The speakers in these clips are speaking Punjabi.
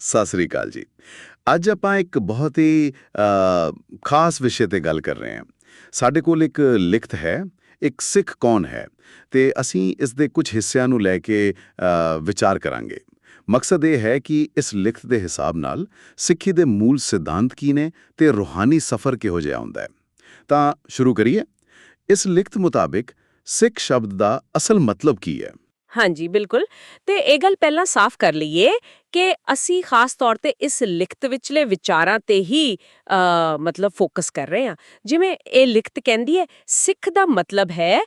ਸਤਿ ਸ੍ਰੀ ਅਕਾਲ ਜੀ। ਅੱਜ ਆਪਾਂ ਇੱਕ ਬਹੁਤ ਹੀ ਖਾਸ ਵਿਸ਼ੇ ਤੇ ਗੱਲ ਕਰ ਰਹੇ ਹਾਂ। ਸਾਡੇ ਕੋਲ ਇੱਕ ਲਿਖਤ ਹੈ, ਇੱਕ ਸਿੱਖ ਕੌਣ ਹੈ? ਤੇ ਅਸੀਂ ਇਸ ਦੇ ਕੁਝ ਹਿੱਸਿਆਂ ਨੂੰ ਲੈ ਕੇ ਵਿਚਾਰ ਕਰਾਂਗੇ। ਮਕਸਦ ਇਹ ਹੈ ਕਿ ਇਸ ਲਿਖਤ ਦੇ ਹਿਸਾਬ ਨਾਲ ਸਿੱਖੀ ਦੇ ਮੂਲ ਸਿਧਾਂਤ ਕੀ ਨੇ ਤੇ ਰੂਹਾਨੀ ਸਫ਼ਰ ਕਿਹੋ ਜਿਹਾ ਹੁੰਦਾ ਹੈ। ਤਾਂ ਸ਼ੁਰੂ ਕਰੀਏ। ਇਸ ਲਿਖਤ ਮੁਤਾਬਿਕ ਸਿੱਖ ਸ਼ਬਦ ਦਾ ਅਸਲ ਮਤਲਬ ਕੀ ਹੈ? ਹਾਂਜੀ ਬਿਲਕੁਲ। ਤੇ ਇਹ ਗੱਲ ਪਹਿਲਾਂ ਸਾਫ਼ ਕਰ ਲਈਏ ਕਿ ਅਸੀਂ ਖਾਸ ਤੌਰ ਤੇ ਇਸ ਲਿਖਤ ਵਿਚਲੇ ਵਿਚਾਰਾਂ ਤੇ ਹੀ ਮਤਲਬ ਫੋਕਸ ਕਰ ਰਹੇ ਹਾਂ। ਜਿਵੇਂ ਇਹ ਲਿਖਤ ਕਹਿੰਦੀ ਹੈ ਸਿੱਖ ਦਾ ਮਤਲਬ ਹੈ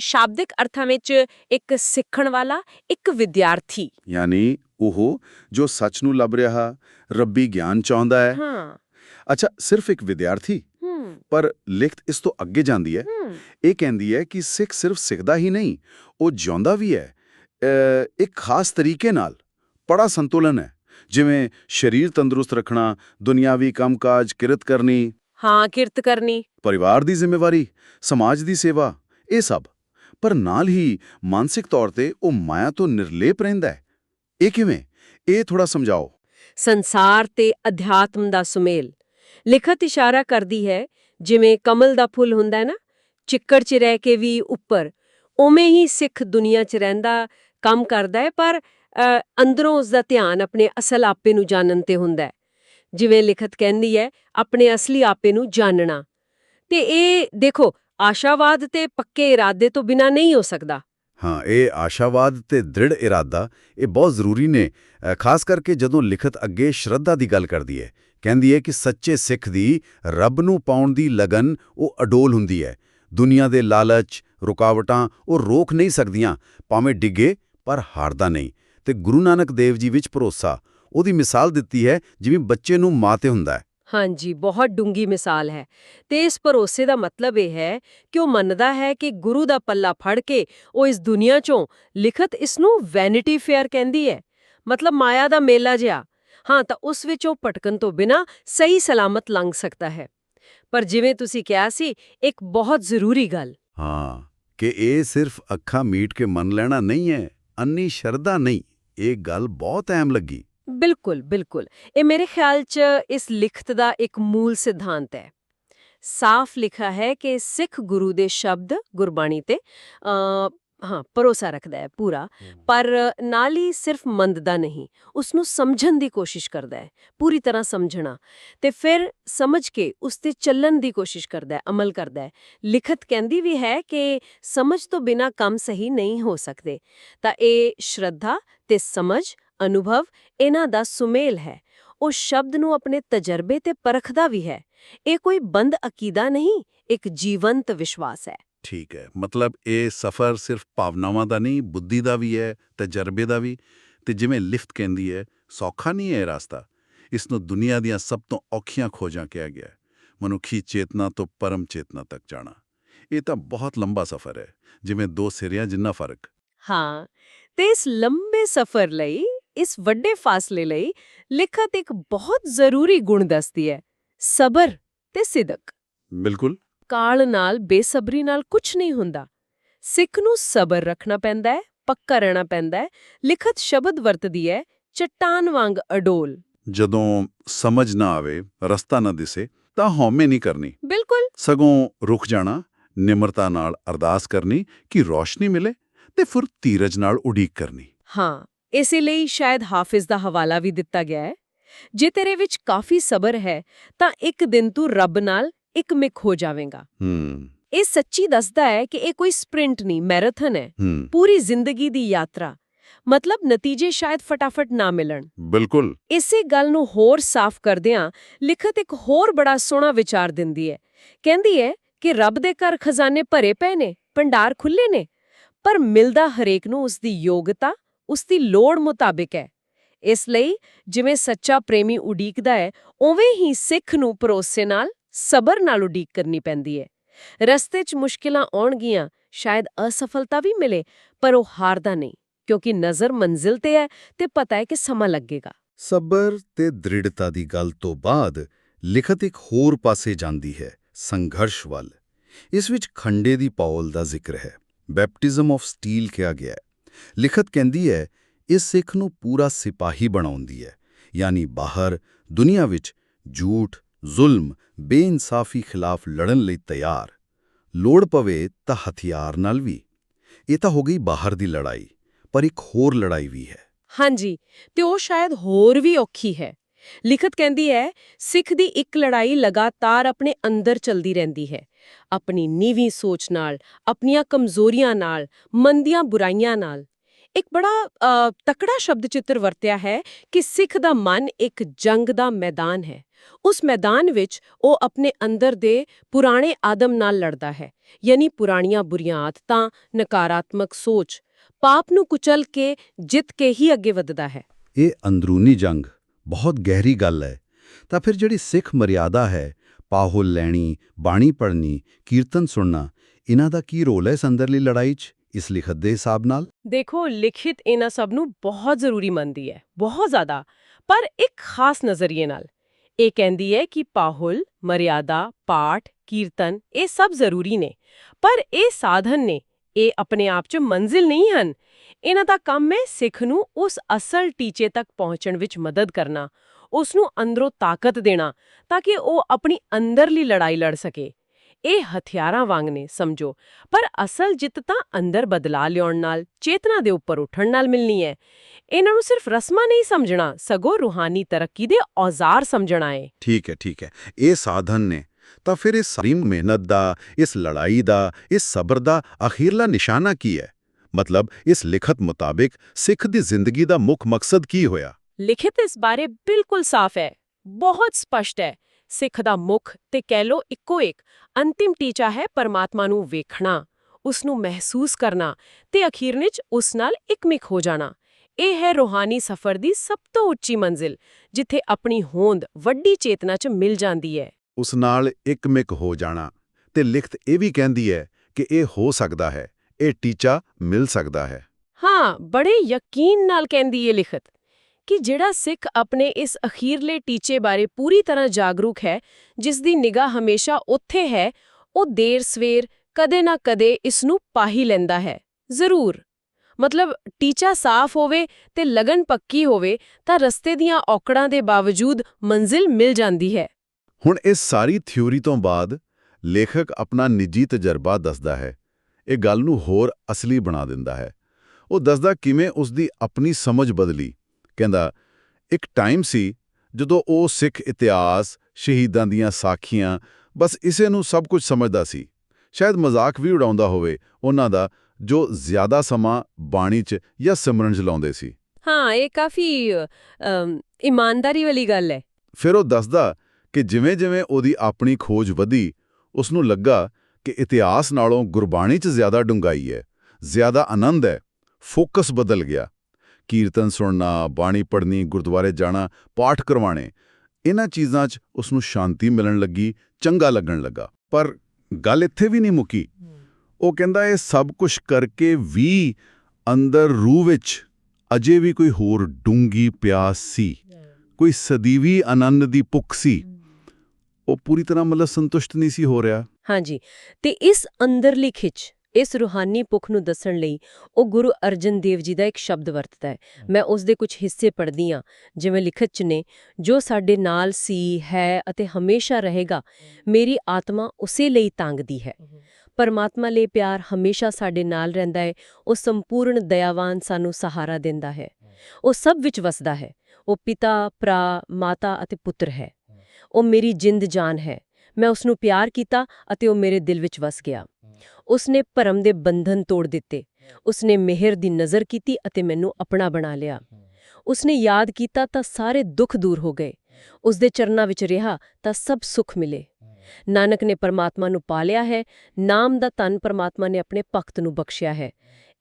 ਸ਼ਾਬਦਿਕ ਅਰਥਾਂ ਵਿੱਚ ਇੱਕ ਸਿੱਖਣ ਵਾਲਾ ਇੱਕ ਵਿਦਿਆਰਥੀ। ਯਾਨੀ ਉਹ ਜੋ ਸੱਚ ਨੂੰ ਲੱਭ ਰਿਹਾ ਰੱਬੀ ਗਿਆਨ ਚਾਹੁੰਦਾ ਹੈ। ਹਾਂ। ਅੱਛਾ ਸਿਰਫ ਇੱਕ ਵਿਦਿਆਰਥੀ? ਪਰ ਲਿਖਤ ਇਸ ਤੋਂ ਅੱਗੇ ਜਾਂਦੀ ਹੈ। ਇਹ ਕਹਿੰਦੀ ਹੈ ਕਿ ਸਿੱਖ ਸਿਰਫ ਸਿੱਖਦਾ ਹੀ ਨਹੀਂ ਉਹ ਜਿਉਂਦਾ ਵੀ ਹੈ। ਇੱਕ ਖਾਸ ਤਰੀਕੇ ਨਾਲ ਬੜਾ ਸੰਤੁਲਨ ਹੈ। ਜਿਵੇਂ ਸਰੀਰ ਤੰਦਰੁਸਤ ਰੱਖਣਾ ਦੁਨਿਆਵੀ ਕੰਮਕਾਜ ਕਿਰਤ ਕਰਨੀ। ਹਾਂ ਕਿਰਤ ਕਰਨੀ। ਪਰਿਵਾਰ ਦੀ ਜ਼ਿੰਮੇਵਾਰੀ ਸਮਾਜ ਦੀ ਸੇਵਾ ਇਹ ਸਭ। ਪਰ ਨਾਲ ਹੀ ਮਾਨਸਿਕ ਤੌਰ ਤੇ ਉਹ ਮਾਇਆ ਤੋਂ ਨਿਰਲੇਪ ਰਹਿੰਦਾ ਹੈ। ਇਹ ਕਿਵੇਂ? ਇਹ ਥੋੜਾ ਸਮਝਾਓ। ਸੰਸਾਰ ਤੇ ਅਧਿਆਤਮ ਦਾ ਸੁਮੇਲ। ਲਿਖਤ ਇਸ਼ਾਰਾ ਕਰਦੀ ਹੈ ਜਿਵੇਂ ਕਮਲ ਦਾ ਫੁੱਲ ਹੁੰਦਾ ਹੈ ਨਾ, ਚਿੱਕੜ 'ਚ ਰਹਿ ਕੇ ਵੀ ਉੱਪਰ, ਉਵੇਂ ਹੀ ਸਿੱਖ ਦੁਨੀਆ 'ਚ ਰਹਿੰਦਾ, ਕੰਮ ਕਰਦਾ ਹੈ, ਪਰ ਅੰਦਰੋਂ ਉਸ ਦਾ ਧਿਆਨ ਆਪਣੇ ਅਸਲ ਆਪੇ ਨੂੰ ਜਾਣਨ ਤੇ ਹੁੰਦਾ ਹੈ। ਜਿਵੇਂ ਲਿਖਤ ਕਹਿੰਦੀ ਹੈ, ਆਪਣੇ ਅਸਲੀ ਆਪੇ ਨੂੰ ਜਾਣਨਾ। ਤੇ ਇਹ ਦੇਖੋ, ਆਸ਼ਾਵਾਦ ਤੇ ਪੱਕੇ ਇਰਾਦੇ ਤੋਂ ਬਿਨਾ ਨਹੀਂ ਹੋ ਸਕਦਾ। ਹਾਂ, ਇਹ ਆਸ਼ਾਵਾਦ ਤੇ ਦ੍ਰਿੜ ਇਰਾਦਾ, ਇਹ ਬਹੁਤ ਜ਼ਰੂਰੀ ਨੇ ਖਾਸ ਕਰਕੇ ਜਦੋਂ ਲਿਖਤ ਅੱਗੇ ਸ਼ਰਧਾ ਦੀ ਗੱਲ ਕਰਦੀ ਹੈ। ਕਹਿੰਦੀ ਹੈ ਕਿ ਸੱਚੇ ਸਿੱਖ ਦੀ ਰੱਬ ਨੂੰ ਪਾਉਣ ਦੀ ਲਗਨ ਉਹ ਅਡੋਲ ਹੁੰਦੀ ਹੈ। ਦੁਨੀਆ ਦੇ ਲਾਲਚ, ਰੁਕਾਵਟਾਂ ਉਹ ਰੋਕ ਨਹੀਂ ਸਕਦੀਆਂ, ਭਾਵੇਂ ਡਿੱਗੇ ਪਰ ਹਾਰਦਾ ਨਹੀਂ। ਤੇ ਗੁਰੂ ਨਾਨਕ ਦੇਵ ਜੀ ਵਿੱਚ ਭਰੋਸਾ, ਉਹਦੀ ਮਿਸਾਲ ਦਿੱਤੀ ਹੈ ਜਿਵੇਂ ਬੱਚੇ ਨੂੰ ਮਾਂ ਤੇ ਹੁੰਦਾ ਹੈ। ਹਾਂਜੀ, ਬਹੁਤ ਡੂੰਗੀ ਮਿਸਾਲ ਹੈ। ਤੇ ਇਸ ਭਰੋਸੇ ਦਾ ਮਤਲਬ ਇਹ ਹੈ ਕਿ ਉਹ ਮੰਨਦਾ ਹੈ ਕਿ ਗੁਰੂ ਦਾ ਪੱਲਾ ਫੜ ਕੇ ਉਹ ਇਸ ਦੁਨੀਆ ਚੋਂ ਲਿਖਤ ਇਸ ਨੂੰ ਵੈਨਿਟੀ ਫੇਅਰ ਕਹਿੰਦੀ ਹੈ। ਮਤਲਬ ਮਾਇਆ ਦਾ ਮੇਲਾ ਜਿਹਾ। ਹਾਂ, ਤਾਂ ਉਸ ਵਿੱਚ ਉਹ ਭਟਕਣ ਤੋਂ ਬਿਨਾ ਸਹੀ ਸਲਾਮਤ ਲੰਘ ਸਕਦਾ ਹੈ। ਪਰ ਜਿਵੇਂ ਤੁਸੀਂ ਕਿਹਾ ਸੀ, ਇੱਕ ਬਹੁਤ ਜ਼ਰੂਰੀ ਗੱਲ। ਹਾਂ, ਕਿ ਇਹ ਸਿਰਫ ਅੱਖਾਂ ਮੀਟ ਕੇ ਮੰਨ ਲੈਣਾ ਨਹੀਂ ਹੈ ਅੰਨੀ ਸ਼ਰਧਾ ਨਹੀਂ, ਇਹ ਗੱਲ ਬਹੁਤ ਅਹਿਮ ਲੱਗੀ। ਬਿਲਕੁਲ ਬਿਲਕੁਲ। ਇਹ ਮੇਰੇ ਖਿਆਲ 'ਚ ਇਸ ਲਿਖਤ ਦਾ ਇੱਕ ਮੂਲ ਸਿਧਾਂਤ ਹੈ। ਸਾਫ਼ ਲਿਖਾ ਹੈ ਕਿ ਸਿੱਖ ਗੁਰੂ ਦੇ ਸ਼ਬਦ ਗੁਰਬਾਣੀ ਤੇ ਹਾਂ ਭਰੋਸਾ ਰੱਖਦਾ ਹੈ ਪੂਰਾ। ਪਰ ਨਾਲ ਹੀ ਸਿਰਫ ਮੰਨਦਾ ਨਹੀਂ ਉਸ ਨੂੰ ਸਮਝਣ ਦੀ ਕੋਸ਼ਿਸ਼ ਕਰਦਾ ਹੈ ਪੂਰੀ ਤਰ੍ਹਾਂ ਸਮਝਣਾ। ਤੇ ਫਿਰ ਸਮਝ ਕੇ ਉਸ ਤੇ ਚੱਲਣ ਦੀ ਕੋਸ਼ਿਸ਼ ਕਰਦਾ ਹੈ ਅਮਲ ਕਰਦਾ ਹੈ। ਲਿਖਤ ਕਹਿੰਦੀ ਵੀ ਹੈ ਕਿ ਸਮਝ ਤੋਂ ਬਿਨਾ ਕੰਮ ਸਹੀ ਨਹੀਂ ਹੋ ਸਕਦੇ। ਤਾਂ ਇਹ ਸ਼ਰਧਾ ਤੇ ਸਮਝ ਅਨੁਭਵ ਇਹਨਾਂ ਦਾ ਸੁਮੇਲ ਹੈ। ਉਹ ਸ਼ਬਦ ਨੂੰ ਆਪਣੇ ਤਜਰਬੇ ਤੇ ਪਰਖਦਾ ਵੀ ਹੈ। ਇਹ ਕੋਈ ਬੰਦ ਅਕੀਦਾ ਨਹੀਂ ਇੱਕ ਜੀਵੰਤ ਵਿਸ਼ਵਾਸ ਹੈ। ਠੀਕ ਹੈ। ਮਤਲਬ ਇਹ ਸਫ਼ਰ ਸਿਰਫ ਭਾਵਨਾਵਾਂ ਦਾ ਨਹੀਂ ਬੁੱਧੀ ਦਾ ਵੀ ਹੈ ਤਜਰਬੇ ਦਾ ਵੀ। ਤੇ ਜਿਵੇਂ ਲਿਫਟ ਕਹਿੰਦੀ ਹੈ ਸੌਖਾ ਨਹੀਂ ਹੈ ਇਹ ਰਸਤਾ। ਇਸ ਨੂੰ ਦੁਨੀਆ ਦੀਆਂ ਸਭ ਤੋਂ ਔਖੀਆਂ ਖੋਜਾਂ ਕਿਹਾ ਗਿਆ ਮਨੁੱਖੀ ਚੇਤਨਾ ਤੋਂ ਪਰਮ ਚੇਤਨਾ ਤੱਕ ਜਾਣਾ। ਇਹ ਤਾਂ ਬਹੁਤ ਲੰਬਾ ਸਫ਼ਰ ਹੈ। ਜਿਵੇਂ ਦੋ ਸਿਰਿਆਂ ਜਿੰਨਾ ਫ਼ਰਕ। ਹਾਂ। ਤੇ ਇਸ ਲੰਬੇ ਸਫ਼ਰ ਲਈ ਇਸ ਵੱਡੇ ਫਾਸਲੇ ਲਈ ਲਿਖਤ ਇੱਕ ਬਹੁਤ ਜ਼ਰੂਰੀ ਗੁਣ ਦੱਸਦੀ ਹੈ ਸਬਰ ਤੇ ਸਿਦਕ। ਬਿਲਕੁਲ। ਕਾਲ ਨਾਲ ਬੇਸਬਰੀ ਨਾਲ ਕੁਝ ਨਹੀਂ ਹੁੰਦਾ। ਸਿੱਖ ਨੂੰ ਸਬਰ ਰੱਖਣਾ ਪੈਂਦਾ ਹੈ ਪੱਕਾ ਰਹਿਣਾ ਪੈਂਦਾ ਹੈ ਲਿਖਤ ਸ਼ਬਦ ਵਰਤਦੀ ਹੈ ਚਟਾਨ ਵਾਂਗ ਅਡੋਲ। ਜਦੋਂ ਸਮਝ ਨਾ ਆਵੇ ਰਸਤਾ ਨਾ ਦਿਸੇ ਤਾਂ ਹਉਮੈ ਨਹੀਂ ਕਰਨੀ। ਬਿਲਕੁਲ। ਸਗੋਂ ਰੁਕ ਜਾਣਾ ਨਿਮਰਤਾ ਨਾਲ ਅਰਦਾਸ ਕਰਨੀ ਕਿ ਰੋਸ਼ਨੀ ਮਿਲੇ ਤੇ ਫਿਰ ਧੀਰਜ ਨਾਲ ਉਡੀਕ ਕਰਨੀ। ਹਾਂ ਇਸੇ ਲਈ ਸ਼ਾਇਦ ਹਾਫਿਜ਼ ਦਾ ਹਵਾਲਾ ਵੀ ਦਿੱਤਾ ਗਿਆ ਹੈ। ਜੇ ਤੇਰੇ ਵਿੱਚ ਕਾਫੀ ਸਬਰ ਹੈ ਤਾਂ ਇੱਕ ਦਿਨ ਤੂੰ ਰੱਬ ਨਾਲ ਇੱਕ ਮਿਕ ਹੋ ਜਾਵੇਂਗਾ। ਹੂੰ। ਇਹ ਸੱਚੀ ਦੱਸਦਾ ਹੈ ਕਿ ਇਹ ਕੋਈ ਸਪ੍ਰਿੰਟ ਨਹੀਂ ਮੈਰਾਥਨ ਹੈ। ਹੂੰ। ਪੂਰੀ ਜ਼ਿੰਦਗੀ ਦੀ ਯਾਤਰਾ। ਮਤਲਬ ਨਤੀਜੇ ਸ਼ਾਇਦ ਫਟਾਫਟ ਨਾ ਮਿਲਣ। ਬਿਲਕੁਲ। ਇਸੇ ਗੱਲ ਨੂੰ ਹੋਰ ਸਾਫ਼ ਕਰਦਿਆਂ ਲਿਖਤ ਇੱਕ ਹੋਰ ਬੜਾ ਸੋਹਣਾ ਵਿਚਾਰ ਦਿੰਦੀ ਹੈ। ਕਹਿੰਦੀ ਹੈ ਕਿ ਰੱਬ ਦੇ ਘਰ ਖਜ਼ਾਨੇ ਭਰੇ ਪਏ ਨੇ ਭੰਡਾਰ ਖੁੱਲੇ ਨੇ ਪਰ ਮਿਲਦਾ ਹਰੇਕ ਨੂੰ ਉਸ ਦੀ ਯੋਗਤਾ ਉਸ ਦੀ ਲੋੜ ਮੁਤਾਬਿਕ ਹੈ। ਇਸ ਲਈ ਜਿਵੇਂ ਸੱਚਾ ਪ੍ਰੇਮੀ ਉਡੀਕਦਾ ਹੈ, ਉਵੇਂ ਹੀ ਸਿੱਖ ਨੂੰ ਭਰੋਸੇ ਨਾਲ, ਸਬਰ ਨਾਲ ਉਡੀਕ ਕਰਨੀ ਪੈਂਦੀ ਹੈ। ਰਸਤੇ 'ਚ ਮੁਸ਼ਕਿਲਾਂ ਆਉਣਗੀਆਂ, ਸ਼ਾਇਦ ਅਸਫਲਤਾ ਵੀ ਮਿਲੇ, ਪਰ ਉਹ ਹਾਰਦਾ ਨਹੀਂ, ਕਿਉਂਕਿ ਨਜ਼ਰ ਮੰਜ਼ਿਲ ਤੇ ਹੈ ਤੇ ਪਤਾ ਹੈ ਕਿ ਸਮਾਂ ਲੱਗੇਗਾ। ਸਬਰ ਤੇ ਦ੍ਰਿੜਤਾ ਦੀ ਗੱਲ ਤੋਂ ਬਾਅਦ ਲਿਖਤ ਇੱਕ ਹੋਰ ਪਾਸੇ ਜਾਂਦੀ ਹੈ, ਸੰਘਰਸ਼ ਵੱਲ। ਇਸ ਵਿੱਚ ਖੰਡੇ ਦੀ ਪੌਲ ਦਾ ਜ਼ਿਕਰ ਹੈ। ਬੈਪਟਿਜ਼ਮ ਆਫ ਸਟੀਲ ਕਿਹਾ ਗਿਆ ਹੈ। ਲਿਖਤ ਕਹਿੰਦੀ ਹੈ ਇਸ ਸਿੱਖ ਨੂੰ ਪੂਰਾ ਸਿਪਾਹੀ ਬਣਾਉਂਦੀ ਹੈ। ਯਾਨੀ ਬਾਹਰ, ਦੁਨੀਆ ਵਿੱਚ ਝੂਠ, ਜ਼ੁਲਮ, ਬੇਇਨਸਾਫੀ ਖਿਲਾਫ ਲੜਨ ਲਈ ਤਿਆਰ। ਲੋੜ ਪਵੇ ਤਾਂ ਹਥਿਆਰ ਨਾਲ ਵੀ। ਇਹ ਤਾਂ ਹੋ ਗਈ ਬਾਹਰ ਦੀ ਲੜਾਈ, ਪਰ ਇੱਕ ਹੋਰ ਲੜਾਈ ਵੀ ਹੈ। ਹਾਂਜੀ, ਤੇ ਉਹ ਸ਼ਾਇਦ ਹੋਰ ਵੀ ਔਖੀ ਹੈ। ਲਿਖਤ ਕਹਿੰਦੀ ਹੈ, ਸਿੱਖ ਦੀ ਇੱਕ ਲੜਾਈ ਲਗਾਤਾਰ ਆਪਣੇ ਅੰਦਰ ਚੱਲਦੀ ਰਹਿੰਦੀ ਹੈ। ਆਪਣੀ ਨੀਵੀਂ ਸੋਚ ਨਾਲ, ਆਪਣੀਆਂ ਕਮਜ਼ੋਰੀਆਂ ਨਾਲ, ਮੰਦੀਆਂ ਬੁਰਾਈਆਂ ਨਾਲ। ਇੱਕ ਬੜਾ ਤਕੜਾ ਸ਼ਬਦ ਚਿੱਤਰ ਵਰਤਿਆ ਹੈ ਕਿ ਸਿੱਖ ਦਾ ਮਨ ਇੱਕ ਜੰਗ ਦਾ ਮੈਦਾਨ ਹੈ। ਉਸ ਮੈਦਾਨ ਵਿੱਚ ਉਹ ਆਪਣੇ ਅੰਦਰ ਦੇ ਪੁਰਾਣੇ ਆਦਮ ਨਾਲ ਲੜਦਾ ਹੈ, ਯਾਨੀ ਪੁਰਾਣੀਆਂ ਬੁਰੀਆਂ ਆਦਤਾਂ, ਨਕਾਰਾਤਮਕ ਸੋਚ, ਪਾਪ ਨੂੰ ਕੁਚਲ ਕੇ, ਜਿੱਤ ਕੇ ਹੀ ਅੱਗੇ ਵੱਧਦਾ ਹੈ। ਇਹ ਅੰਦਰੂਨੀ ਜੰਗ ਬਹੁਤ ਗਹਿਰੀ ਗੱਲ ਹੈ। ਤਾਂ ਫਿਰ ਜਿਹੜੀ ਸਿੱਖ ਮਰਿਆਦਾ ਹੈ ਪਾਹੁਲ ਲੈਣੀ, ਬਾਣੀ ਪੜ੍ਹਨੀ, ਕੀਰਤਨ ਸੁਣਨਾ, ਇਹਨਾਂ ਦਾ ਕੀ ਰੋਲ ਹੈ ਇਸ ਅੰਦਰਲੀ ਲੜਾਈ 'ਚ? ਇਸ ਲਿਖਤ ਦੇ ਹਿਸਾਬ ਨਾਲ? ਦੇਖੋ, ਲਿਖਿਤ ਇਹਨਾਂ ਸਭ ਨੂੰ ਬਹੁਤ ਜ਼ਰੂਰੀ ਮੰਨਦੀ ਹੈ, ਬਹੁਤ ਜ਼ਿਆਦਾ। ਪਰ ਇੱਕ ਖਾਸ ਨਜ਼ਰੀਏ ਨਾਲ, ਇਹ ਕਹਿੰਦੀ ਹੈ ਕਿ ਪਾਹੁਲ, ਮਰਿਆਦਾ, ਪਾਠ, ਕੀਰਤਨ, ਇਹ ਸਭ ਜ਼ਰੂਰੀ ਨੇ। ਪਰ ਇਹ ਸਾਧਨ ਨੇ, ਇਹ ਆਪਣੇ ਆਪ 'ਚ ਮੰਜ਼ਿਲ ਨਹੀਂ ਹਨ। ਇਹਨਾਂ ਦਾ ਕੰਮ ਹੈ ਸਿੱਖ ਨੂੰ ਉਸ ਅਸਲ ਟੀਚੇ ਤੱਕ ਪਹੁੰਚਣ ਵਿੱਚ ਮਦਦ ਕਰਨਾ, ਉਸ ਨੂੰ ਅੰਦਰੋਂ ਤਾਕਤ ਦੇਣਾ, ਤਾਂ ਕਿ ਉਹ ਆਪਣੀ ਅੰਦਰਲੀ ਲੜਾਈ ਲੜ ਸਕੇ। ਇਹ ਹਥਿਆਰਾਂ ਵਾਂਗ ਨੇ ਸਮਝੋ। ਪਰ ਅਸਲ ਜਿੱਤ ਤਾਂ ਅੰਦਰ ਬਦਲਾ ਲਿਆਉਣ ਨਾਲ ਚੇਤਨਾ ਦੇ ਉੱਪਰ ਉੱਠਣ ਨਾਲ ਮਿਲਣੀ ਹੈ ਇਹਨਾਂ ਨੂੰ ਸਿਰਫ ਰਸਮਾਂ ਨਹੀਂ ਸਮਝਣਾ ਸਗੋਂ ਰੂਹਾਨੀ ਤਰੱਕੀ ਦੇ ਔਜ਼ਾਰ ਸਮਝਣਾ ਹੈ ਠੀਕ ਹੈ ਠੀਕ ਹੈ ਇਹ ਸਾਧਨ ਨੇ। ਤਾਂ ਫਿਰ ਇਸ ਸਾਰੀ ਮਿਹਨਤ ਦਾ ਇਸ ਲੜਾਈ ਦਾ ਇਸ ਸਬਰ ਦਾ ਅਖੀਰਲਾ ਨਿਸ਼ਾਨਾ ਕੀ ਹੈ ਮਤਲਬ ਇਸ ਲਿਖਤ ਮੁਤਾਬਿਕ ਸਿੱਖ ਦੀ ਜ਼ਿੰਦਗੀ ਦਾ ਮੁੱਖ ਮਕਸਦ ਕੀ ਹੋਇਆ? ਲਿਖਿਤ ਇਸ ਬਾਰੇ ਬਿਲਕੁਲ ਸਾਫ਼ ਹੈ ਬਹੁਤ ਸਪਸ਼ਟ ਹੈ ਸਿੱਖ ਦਾ ਮੁੱਖ ਤੇ ਕਹਿ ਲੋ ਇੱਕੋ ਇੱਕ ਅੰਤਿਮ ਟੀਚਾ ਹੈ ਪਰਮਾਤਮਾ ਨੂੰ ਵੇਖਣਾ ਉਸ ਨੂੰ ਮਹਿਸੂਸ ਕਰਨਾ ਤੇ ਅਖੀਰ ਵਿੱਚ ਉਸ ਨਾਲ ਇੱਕਮਿਕ ਹੋ ਜਾਣਾ। ਇਹ ਹੈ ਰੂਹਾਨੀ ਸਫ਼ਰ ਦੀ ਸਭ ਤੋਂ ਉੱਚੀ ਮੰਜ਼ਿਲ ਜਿੱਥੇ ਆਪਣੀ ਹੋਂਦ ਵੱਡੀ ਚੇਤਨਾ 'ਚ ਮਿਲ ਜਾਂਦੀ ਹੈ। ਉਸ ਨਾਲ ਇੱਕਮਿਕ ਹੋ ਜਾਣਾ ਤੇ ਲਿਖਤ ਇਹ ਵੀ ਕਹਿੰਦੀ ਹੈ ਕਿ ਇਹ ਹੋ ਸਕਦਾ ਹੈ ਇਹ ਟੀਚਾ ਮਿਲ ਸਕਦਾ ਹੈ। ਹਾਂ ਬੜੇ ਯਕੀਨ ਨਾਲ ਕਹਿੰਦੀ ਇਹ ਲਿਖਤ। ਕਿ ਜਿਹੜਾ ਸਿੱਖ ਆਪਣੇ ਇਸ ਅਖੀਰਲੇ ਟੀਚੇ ਬਾਰੇ ਪੂਰੀ ਤਰ੍ਹਾਂ ਜਾਗਰੂਕ ਹੈ, ਜਿਸ ਦੀ ਨਿਗਾਹ ਹਮੇਸ਼ਾ ਉੱਥੇ ਹੈ, ਉਹ ਦੇਰ ਸਵੇਰ ਕਦੇ ਨਾ ਕਦੇ ਇਸ ਨੂੰ ਪਾਹੀ ਲੈਂਦਾ ਹੈ। ਜ਼ਰੂਰ। ਮਤਲਬ ਟੀਚਾ ਸਾਫ਼ ਹੋਵੇ ਤੇ ਲਗਨ ਪੱਕੀ ਹੋਵੇ ਤਾਂ ਰਸਤੇ ਦੀਆਂ ਔਕੜਾਂ ਦੇ ਬਾਵਜੂਦ ਮੰਜ਼ਿਲ ਮਿਲ ਜਾਂਦੀ ਹੈ। ਹੁਣ ਇਸ ਸਾਰੀ ਥਿਊਰੀ ਤੋਂ ਬਾਅਦ ਲੇਖਕ ਆਪਣਾ ਨਿੱਜੀ ਤਜਰਬਾ ਦੱਸਦਾ ਹੈ। ਇਹ ਗੱਲ ਨੂੰ ਹੋਰ ਅਸਲੀ ਬਣਾ ਦਿੰਦਾ ਹੈ। ਉਹ ਦੱਸਦਾ ਕਿਵੇਂ ਉਸ ਦੀ ਆਪਣੀ ਸਮਝ ਬਦਲੀ। ਕਹਿੰਦਾ ਇੱਕ ਟਾਈਮ ਸੀ ਜਦੋਂ ਉਹ ਸਿੱਖ ਇਤਿਹਾਸ ਸ਼ਹੀਦਾਂ ਦੀਆਂ ਸਾਖੀਆਂ ਬਸ ਇਸੇ ਨੂੰ ਸਭ ਕੁਝ ਸਮਝਦਾ ਸੀ। ਸ਼ਾਇਦ ਮਜ਼ਾਕ ਵੀ ਉਡਾਉਂਦਾ ਹੋਵੇ ਉਹਨਾਂ ਦਾ ਜੋ ਜ਼ਿਆਦਾ ਸਮਾਂ ਬਾਣੀ 'ਚ ਜਾਂ ਸਿਮਰਨ 'ਚ ਲਾਉਂਦੇ ਸੀ। ਹਾਂ ਇਹ ਕਾਫੀ ਇਮਾਨਦਾਰੀ ਵਾਲੀ ਗੱਲ ਹੈ। ਫਿਰ ਉਹ ਦੱਸਦਾ ਕਿ ਜਿਵੇਂ-ਜਿਵੇਂ ਉਹਦੀ ਆਪਣੀ ਖੋਜ ਵਧੀ ਉਸ ਨੂੰ ਲੱਗਾ ਕਿ ਇਤਿਹਾਸ ਨਾਲੋਂ ਗੁਰਬਾਣੀ 'ਚ ਜ਼ਿਆਦਾ ਡੂੰਘਾਈ ਹੈ ਜ਼ਿਆਦਾ ਆਨੰਦ ਹੈ ਫੋਕਸ ਬਦਲ ਗਿਆ। ਕੀਰਤਨ ਸੁਣਨਾ ਬਾਣੀ ਪੜ੍ਹਨੀ ਗੁਰਦੁਆਰੇ ਜਾਣਾ ਪਾਠ ਕਰਵਾਣੇ ਇਹਨਾਂ ਚੀਜ਼ਾਂ 'ਚ ਉਸ ਨੂੰ ਸ਼ਾਂਤੀ ਮਿਲਣ ਲੱਗੀ ਚੰਗਾ ਲੱਗਣ ਲੱਗਾ। ਪਰ ਗੱਲ ਇੱਥੇ ਵੀ ਨਹੀਂ ਮੁੱਕੀ। ਉਹ ਕਹਿੰਦਾ ਇਹ ਸਭ ਕੁਝ ਕਰਕੇ ਵੀ ਅੰਦਰ ਰੂਹ ਵਿੱਚ ਅਜੇ ਵੀ ਕੋਈ ਹੋਰ ਡੂੰਗੀ ਪਿਆਸ ਸੀ। ਕੋਈ ਸਦੀਵੀ ਆਨੰਦ ਦੀ ਭੁੱਖ ਸੀ। ਉਹ ਪੂਰੀ ਤਰ੍ਹਾਂ ਮਤਲਬ ਸੰਤੁਸ਼ਟ ਨਹੀਂ ਸੀ ਹੋ ਰਿਹਾ। ਹਾਂਜੀ। ਤੇ ਇਸ ਅੰਦਰਲੀ ਖਿੱਚ ਇਸ ਰੂਹਾਨੀ ਭੁੱਖ ਨੂੰ ਦੱਸਣ ਲਈ ਉਹ ਗੁਰੂ ਅਰਜਨ ਦੇਵ ਜੀ ਦਾ ਇੱਕ ਸ਼ਬਦ ਵਰਤਦਾ ਹੈ। ਮੈਂ ਉਸ ਦੇ ਕੁਝ ਹਿੱਸੇ ਪੜ੍ਹਦੀ ਹਾਂ ਜਿਵੇਂ ਲਿਖਤ ਚ ਨੇ ਜੋ ਸਾਡੇ ਨਾਲ ਸੀ ਹੈ ਅਤੇ ਹਮੇਸ਼ਾ ਰਹੇਗਾ ਮੇਰੀ ਆਤਮਾ ਉਸੇ ਲਈ ਤਾਂਗਦੀ ਹੈ। ਪਰਮਾਤਮਾ ਲਈ ਪਿਆਰ ਹਮੇਸ਼ਾ ਸਾਡੇ ਨਾਲ ਰਹਿੰਦਾ ਹੈ ਉਹ ਸੰਪੂਰਨ ਦਇਆਵਾਨ ਸਾਨੂੰ ਸਹਾਰਾ ਦਿੰਦਾ ਹੈ। ਉਹ ਸਭ ਵਿੱਚ ਵਸਦਾ ਹੈ ਉਹ ਪਿਤਾ ਭਰਾ ਮਾਤਾ ਅਤੇ ਪੁੱਤਰ ਹੈ। ਉਹ ਮੇਰੀ ਜਿੰਦ ਜਾਨ ਹੈ। ਮੈਂ ਉਸ ਨੂੰ ਪਿਆਰ ਕੀਤਾ ਅਤੇ ਉਹ ਮੇਰੇ ਦਿਲ ਵਿੱਚ ਵਸ ਗਿਆ। ਉਸ ਨੇ ਭਰਮ ਦੇ ਬੰਧਨ ਤੋੜ ਦਿੱਤੇ। ਉਸ ਨੇ ਮਿਹਰ ਦੀ ਨਜ਼ਰ ਕੀਤੀ ਅਤੇ ਮੈਨੂੰ ਆਪਣਾ ਬਣਾ ਲਿਆ। ਉਸ ਨੇ ਯਾਦ ਕੀਤਾ ਤਾਂ ਸਾਰੇ ਦੁੱਖ ਦੂਰ ਹੋ ਗਏ। ਉਸ ਦੇ ਚਰਨਾਂ ਵਿੱਚ ਰਿਹਾ ਤਾਂ ਸਭ ਸੁੱਖ ਮਿਲੇ। ਨਾਨਕ ਨੇ ਪਰਮਾਤਮਾ ਨੂੰ ਪਾਲਿਆ ਹੈ। ਨਾਮ ਦਾ ਧਨ ਪਰਮਾਤਮਾ ਨੇ ਆਪਣੇ ਭਗਤ ਨੂੰ ਬਖਸ਼ਿਆ ਹੈ।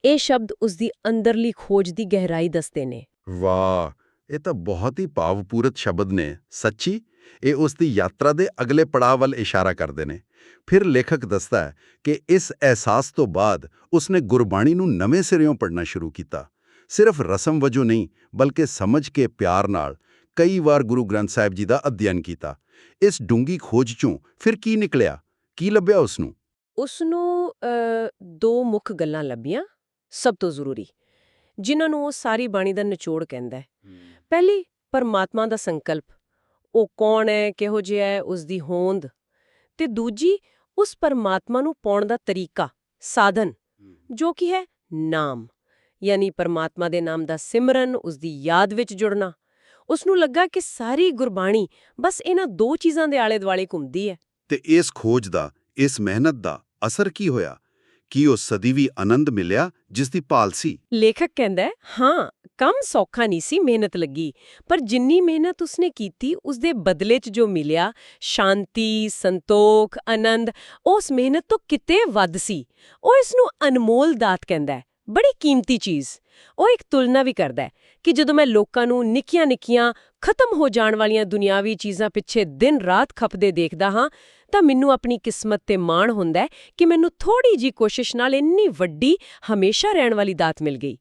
ਇਹ ਸ਼ਬਦ ਉਸ ਦੀ ਅੰਦਰਲੀ ਖੋਜ ਦੀ ਗਹਿਰਾਈ ਦੱਸਦੇ ਨੇ। ਵਾਹ! ਇਹ ਤਾਂ ਬਹੁਤ ਹੀ ਭਾਵਪੂਰਤ ਸ਼ਬਦ ਨੇ। ਸੱਚੀ? ਇਹ ਉਸ ਦੀ ਯਾਤਰਾ ਦੇ ਅਗਲੇ ਪੜਾਅ ਵੱਲ ਇਸ਼ਾਰਾ ਕਰਦੇ ਨੇ। ਫਿਰ ਲੇਖਕ ਦੱਸਦਾ ਹੈ ਕਿ ਇਸ ਅਹਿਸਾਸ ਤੋਂ ਬਾਅਦ ਉਸਨੇ ਗੁਰਬਾਣੀ ਨੂੰ ਨਵੇਂ ਸਿਰਿਓਂ ਪੜ੍ਹਨਾ ਸ਼ੁਰੂ ਕੀਤਾ। ਸਿਰਫ ਰਸਮ ਵਜੋਂ ਨਹੀਂ ਬਲਕਿ ਸਮਝ ਕੇ ਪਿਆਰ ਨਾਲ ਕਈ ਵਾਰ ਗੁਰੂ ਗ੍ਰੰਥ ਸਾਹਿਬ ਜੀ ਦਾ ਅਧਿਐਨ ਕੀਤਾ। ਇਸ ਡੂੰਗੀ ਖੋਜ ਚੋਂ ਫਿਰ ਕੀ ਨਿਕਲਿਆ? ਕੀ ਲੱਭਿਆ ਉਸ ਨੂੰ ਉਸ ਨੂੰ ਦੋ ਮੁੱਖ ਗੱਲਾਂ ਲੱਭੀਆਂ ਸਭ ਤੋਂ ਜ਼ਰੂਰੀ ਜਿਨ੍ਹਾਂ ਨੂੰ ਉਹ ਸਾਰੀ ਬਾਣੀ ਦਾ ਨਿਚੋੜ ਕਹਿੰਦਾ ਹੈ। ਪਹਿਲੀ ਪਰਮਾਤਮਾ ਦਾ ਸੰਕਲਪ। ਉਹ ਕੌਣ ਹੈ ਕਿਹੋ ਜਿਹਾ ਹੈ ਉਸ ਦੀ ਹੋਂਦ। ਤੇ ਦੂਜੀ ਉਸ ਪਰਮਾਤਮਾ ਨੂੰ ਪਾਉਣ ਦਾ ਤਰੀਕਾ ਸਾਧਨ ਜੋ ਕਿ ਹੈ ਨਾਮ। ਯਾਨੀ ਪਰਮਾਤਮਾ ਦੇ ਨਾਮ ਦਾ ਸਿਮਰਨ ਉਸ ਦੀ ਯਾਦ ਵਿੱਚ ਜੁੜਨਾ। ਉਸ ਨੂੰ ਲੱਗਾ ਕਿ ਸਾਰੀ ਗੁਰਬਾਣੀ ਬਸ ਇਹਨਾਂ ਦੋ ਚੀਜ਼ਾਂ ਦੇ ਆਲੇ-ਦੁਆਲੇ ਘੁੰਮਦੀ ਹੈ। ਤੇ ਇਸ ਖੋਜ ਦਾ ਇਸ ਮਿਹਨਤ ਦਾ ਅਸਰ ਕੀ ਹੋਇਆ? ਕੀ ਉਹ ਸਦੀ ਵੀ ਆਨੰਦ ਮਿਲਿਆ ਜਿਸ ਦੀ ਭਾਲ ਸੀ। ਲੇਖਕ ਕਹਿੰਦਾ ਹਾਂ ਕੰਮ ਸੌਖਾ ਨਹੀਂ ਸੀ, ਮਿਹਨਤ ਲੱਗੀ। ਪਰ ਜਿੰਨੀ ਮਿਹਨਤ ਉਸਨੇ ਕੀਤੀ ਉਸ ਦੇ ਬਦਲੇ 'ਚ ਜੋ ਮਿਲਿਆ, ਸ਼ਾਂਤੀ, ਸੰਤੋਖ, ਆਨੰਦ, ਉਸ ਮਿਹਨਤ ਤੋਂ ਕਿਤੇ ਵੱਧ ਸੀ। ਉਹ ਇਸ ਨੂੰ ਅਨਮੋਲ ਦਾਤ ਕਹਿੰਦਾ ਬੜੀ ਕੀਮਤੀ ਚੀਜ਼। ਉਹ ਇੱਕ ਤੁਲਨਾ ਵੀ ਕਰਦਾ ਹੈ ਕਿ ਜਦੋਂ ਮੈਂ ਲੋਕਾਂ ਨੂੰ ਨਿੱਕੀਆਂ-ਨਿੱਕੀਆਂ, ਖਤਮ ਹੋ ਜਾਣ ਵਾਲੀਆਂ ਦੁਨਿਆਵੀ ਚੀਜ਼ਾਂ ਪਿੱਛੇ ਦਿਨ ਰਾਤ ਖਪਦੇ ਦੇਖਦਾ ਹਾਂ, ਤਾਂ ਮੈਨੂੰ ਆਪਣੀ ਕਿਸਮਤ ਤੇ ਮਾਣ ਹੁੰਦਾ ਹੈ ਕਿ ਮੈਨੂੰ ਥੋੜੀ ਜੀ ਕੋਸ਼ਿਸ਼ ਨਾਲ ਇੰਨੀ ਵੱਡੀ ਹਮੇਸ਼ਾ ਰਹਿਣ ਵਾਲੀ ਦਾਤ ਮਿਲ ਗਈ।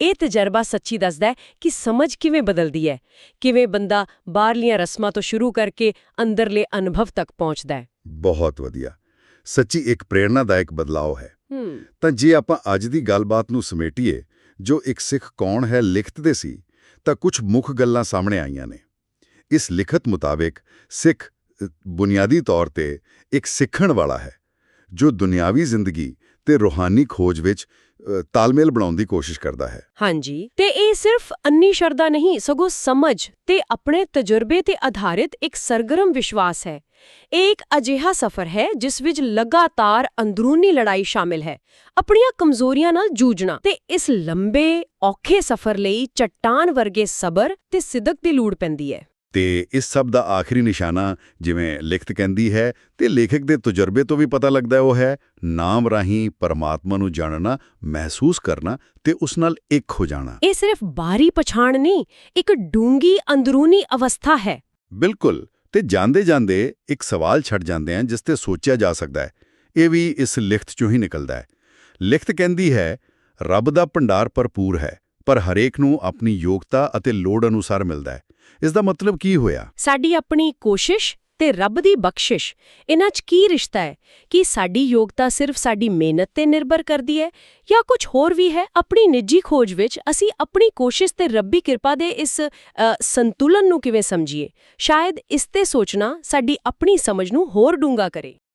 ਇਹ ਤਜਰਬਾ ਸੱਚੀ ਦੱਸਦਾ ਹੈ ਕਿ ਸਮਝ ਕਿਵੇਂ ਬਦਲਦੀ ਹੈ, ਕਿਵੇਂ ਬੰਦਾ ਬਾਹਰਲੀਆਂ ਰਸਮਾਂ ਤੋਂ ਸ਼ੁਰੂ ਕਰਕੇ ਅੰਦਰਲੇ ਅਨੁਭਵ ਤੱਕ ਪਹੁੰਚਦਾ ਹੈ। ਬਹੁਤ ਵਧੀਆ। ਸੱਚੀ ਇੱਕ ਪ੍ਰੇਰਣਾਦਾਇਕ ਬਦਲਾਅ ਹੈ। ਤਾਂ ਜੇ ਆਪਾਂ ਅੱਜ ਦੀ ਗੱਲਬਾਤ ਨੂੰ ਸਮੇਟੀਏ, ਜੋ ਇੱਕ ਸਿੱਖ ਕੌਣ ਹੈ ਲਿਖਤ ਦੇ ਸੀ, ਤਾਂ ਕੁਝ ਮੁੱਖ ਗੱਲਾਂ ਸਾਹਮਣੇ ਆਈਆਂ ਨੇ। ਇਸ ਲਿਖਤ ਮੁਤਾਬਕ ਸਿੱਖ ਬੁਨਿਆਦੀ ਤੌਰ ਤੇ ਇੱਕ ਸਿੱਖਣ ਵਾਲਾ ਹੈ, ਜੋ ਦੁਨਿਆਵੀ ਜ਼ਿੰਦਗੀ ਤੇ ਰੂਹਾਨੀ ਖੋਜ ਵਿੱਚ ਤਾਲਮੇਲ ਬਣਾਉਣ ਦੀ ਕੋਸ਼ਿਸ਼ ਕਰਦਾ ਹੈ। ਹਾਂਜੀ। ਤੇ ਇਹ ਸਿਰਫ ਅੰਨੀ ਸ਼ਰਧਾ ਨਹੀਂ, ਸਗੋਂ ਸਮਝ ਤੇ ਆਪਣੇ ਤਜਰਬੇ ਤੇ ਆਧਾਰਿਤ ਇੱਕ ਸਰਗਰਮ ਵਿਸ਼ਵਾਸ ਹੈ। ਇਹ ਇੱਕ ਅਜਿਹਾ ਸਫ਼ਰ ਹੈ, ਜਿਸ ਵਿੱਚ ਲਗਾਤਾਰ ਅੰਦਰੂਨੀ ਲੜਾਈ ਸ਼ਾਮਿਲ ਹੈ। ਆਪਣੀਆਂ ਕਮਜ਼ੋਰੀਆਂ ਨਾਲ ਜੂਝਣਾ ਤੇ ਇਸ ਲੰਬੇ, ਔਖੇ ਸਫ਼ਰ ਲਈ ਚਟਾਨ ਵਰਗੇ ਸਬਰ ਤੇ ਸਿਦਕ ਦੀ ਲੋੜ ਪੈਂਦੀ ਹੈ। ਤੇ ਇਸ ਸਭ ਦਾ ਆਖਰੀ ਨਿਸ਼ਾਨਾ ਜਿਵੇਂ ਲਿਖਤ ਕਹਿੰਦੀ ਹੈ ਤੇ ਲੇਖਕ ਦੇ ਤਜਰਬੇ ਤੋਂ ਵੀ ਪਤਾ ਲੱਗਦਾ ਹੈ ਉਹ ਹੈ ਨਾਮ ਰਾਹੀਂ ਪਰਮਾਤਮਾ ਨੂੰ ਜਾਣਨਾ ਮਹਿਸੂਸ ਕਰਨਾ ਤੇ ਉਸ ਨਾਲ ਇੱਕ ਹੋ ਜਾਣਾ। ਇਹ ਸਿਰਫ ਬਾਰੀ ਪਛਾਣ ਨਹੀਂ ਇੱਕ ਡੂੰਗੀ ਅੰਦਰੂਨੀ ਅਵਸਥਾ ਹੈ। ਬਿਲਕੁਲ ਤੇ ਜਾਂਦੇ ਜਾਂਦੇ ਇੱਕ ਸਵਾਲ ਛੱਡ ਜਾਂਦੇ ਹਨ ਜਿਸ ਤੇ ਸੋਚਿਆ ਜਾ ਸਕਦਾ ਹੈ। ਇਹ ਵੀ ਇਸ ਲਿਖਤ ਚੋਂ ਹੀ ਨਿਕਲਦਾ ਹੈ। ਲਿਖਤ ਕਹਿੰਦੀ ਹੈ ਰੱਬ ਦਾ ਭੰਡਾਰ ਭਰਪੂਰ ਹੈ। ਪਰ ਹਰੇਕ ਨੂੰ ਆਪਣੀ ਯੋਗਤਾ ਅਤੇ ਲੋੜ ਅਨੁਸਾਰ ਮਿਲਦਾ ਹੈ। ਇਸ ਦਾ ਮਤਲਬ ਕੀ ਹੋਇਆ? ਸਾਡੀ ਆਪਣੀ ਕੋਸ਼ਿਸ਼ ਤੇ ਰੱਬ ਦੀ ਬਖਸ਼ਿਸ਼, ਇਹਨਾਂ 'ਚ ਕੀ ਰਿਸ਼ਤਾ ਹੈ? ਕਿ ਸਾਡੀ ਯੋਗਤਾ ਸਿਰਫ ਸਾਡੀ ਮਿਹਨਤ ਤੇ ਨਿਰਭਰ ਕਰਦੀ ਹੈ ਜਾਂ ਕੁਝ ਹੋਰ ਵੀ ਹੈ? ਆਪਣੀ ਨਿੱਜੀ ਖੋਜ ਵਿੱਚ ਅਸੀਂ ਆਪਣੀ ਕੋਸ਼ਿਸ਼ ਤੇ ਰੱਬੀ ਕਿਰਪਾ ਦੇ ਇਸ ਸੰਤੁਲਨ ਨੂੰ ਕਿਵੇਂ ਸਮਝੀਏ? ਸ਼ਾਇਦ ਇਸ ਤੇ ਸੋਚਣਾ ਸਾਡੀ ਆਪਣੀ ਸਮਝ ਨੂੰ ਹੋਰ ਡੂੰਘਾ ਕਰੇ।